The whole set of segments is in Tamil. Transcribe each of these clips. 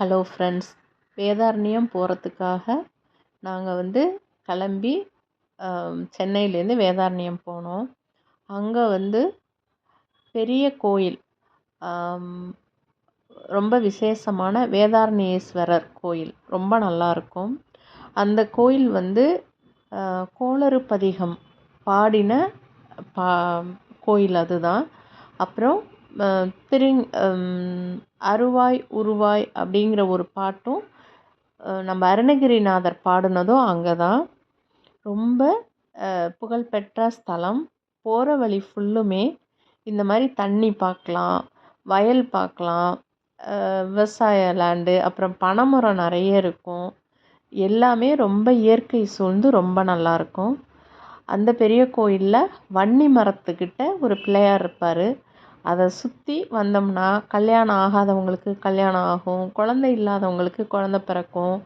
ஹலோ ஃப்ரெண்ட்ஸ் வேதாரண்யம் போகிறதுக்காக நாங்கள் வந்து கிளம்பி சென்னையிலேருந்து வேதாரண்யம் போனோம். அங்கே வந்து பெரிய கோயில் ரொம்ப விசேஷமான வேதாரண்யேஸ்வரர் கோயில். ரொம்ப நல்லாயிருக்கும் அந்த கோயில் வந்து கோளறு பதிகம் பாடின பா கோயில் அதுதான். அப்புறம் திருங் அருவாய் உருவாய் அப்படிங்கிற ஒரு பாட்டும் நம்ம அருணகிரிநாதர் பாடினதும் அங்கே தான் ரொம்ப புகழ்பெற்ற ஸ்தலம். போகிற வழி ஃபுல்லுமே இந்த மாதிரி தண்ணி பார்க்கலாம் வயல் பார்க்கலாம் விவசாய லேண்டு அப்புறம் பனைமரம் நிறைய இருக்கும். எல்லாமே ரொம்ப இயற்கை சூழ்ந்து ரொம்ப நல்லாயிருக்கும். அந்த பெரிய கோயிலில் வன்னி மரத்துக்கிட்ட ஒரு பிள்ளையார் இருப்பார். அதை சுற்றி வந்தோம்னா கல்யாணம் ஆகாதவங்களுக்கு கல்யாணம் ஆகும் குழந்த இல்லாதவங்களுக்கு குழந்த பிறக்கும்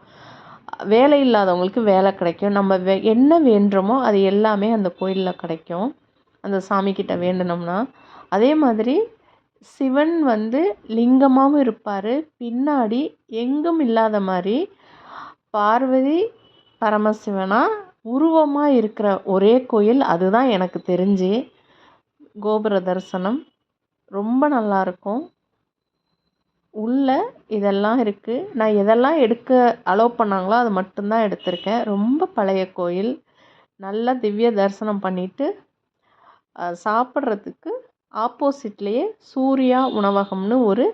வேலை இல்லாதவங்களுக்கு வேலை கிடைக்கும். நம்ம வே என்ன வேண்டுறோமோ அது எல்லாமே அந்த கோயிலில் கிடைக்கும். அந்த சாமிக்கிட்ட வேண்டினோம்னா. அதே மாதிரி சிவன் வந்து லிங்கமாகவும் இருப்பார். பின்னாடி எங்கும் இல்லாத மாதிரி பார்வதி பரமசிவனாக உருவமாக இருக்கிற ஒரே கோயில். அதுதான் எனக்கு தெரிஞ்சு கோபுர தரிசனம். ரொம்ப நல்லாயிருக்கும் உள்ளே இதெல்லாம் இருக்குது நான் எதெல்லாம் எடுக்க அலோவ் பண்ணாங்களோ அது மட்டும்தான் எடுத்திருக்கேன். ரொம்ப பழைய கோயில். நல்லா திவ்ய தரிசனம் பண்ணிவிட்டு சாப்பிட்றதுக்கு ஆப்போசிட்லேயே சூர்யா உணவகம்னு ஒரு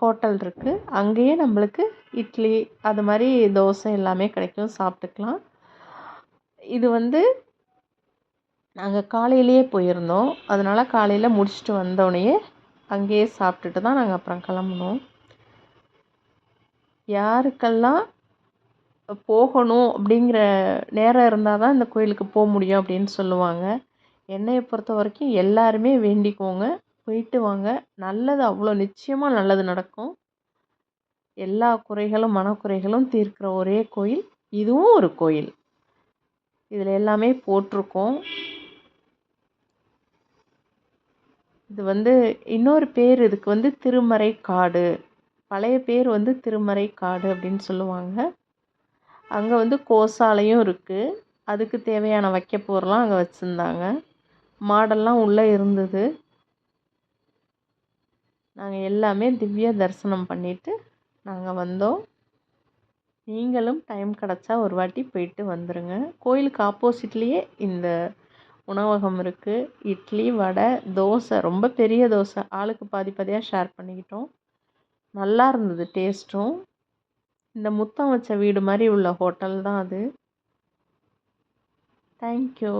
ஹோட்டல் இருக்குது அங்கேயே நம்மளுக்கு இட்லி அது மாதிரி தோசை எல்லாமே கிடைக்கும். சாப்பிட்டுக்கலாம். இது வந்து நாங்கள் காலையிலேயே போயிருந்தோம். அதனால் காலையில் முடிச்சுட்டு வந்தோடனேயே அங்கேயே சாப்பிட்டுட்டு தான் நாங்கள் அப்புறம் கிளம்புனோம். யாருக்கெல்லாம் போகணும் அப்படிங்கிற நேரம் இருந்தால் தான் இந்த கோயிலுக்கு போக முடியும் அப்படின்னு சொல்லுவாங்க. என்னையை பொறுத்த வரைக்கும் எல்லாருமே வேண்டிக்கோங்க. போயிட்டு வாங்க. நல்லது அவ்வளோ நிச்சயமாக நல்லது நடக்கும். எல்லா குறைகளும் மனக்குறைகளும் தீர்க்கிற ஒரே கோயில். இதுவும் ஒரு கோயில். இதில் எல்லாமே போட்டிருக்கோம். இது வந்து இன்னொரு பேர் இதுக்கு வந்து திருமறை காடு பழைய பேர் வந்து திருமறை காடு அப்படின்னு சொல்லுவாங்க. அங்கே வந்து கோசாலையும் இருக்குது அதுக்கு தேவையான வைக்கப்போர்லாம் அங்கே வச்சுருந்தாங்க. மாடெல்லாம் உள்ளே இருந்தது. நாங்கள் எல்லாமே திவ்ய தரிசனம் பண்ணிவிட்டு நாங்கள் வந்தோம். நீங்களும் டைம் கிடச்சா ஒரு வாட்டி போயிட்டு வந்துடுங்க கோயிலுக்கு ஆப்போசிட்லேயே இந்த உணவகம் இருக்குது இட்லி வடை தோசை ரொம்ப பெரிய தோசை. ஆளுக்கு பாதி பாதியாக ஷேர் பண்ணிக்கிட்டோம். நல்லா இருந்தது டேஸ்ட்டும் இந்த முத்தம் வச்ச வீடு மாதிரி உள்ள ஹோட்டல் தான் அது. தேங்க்யூ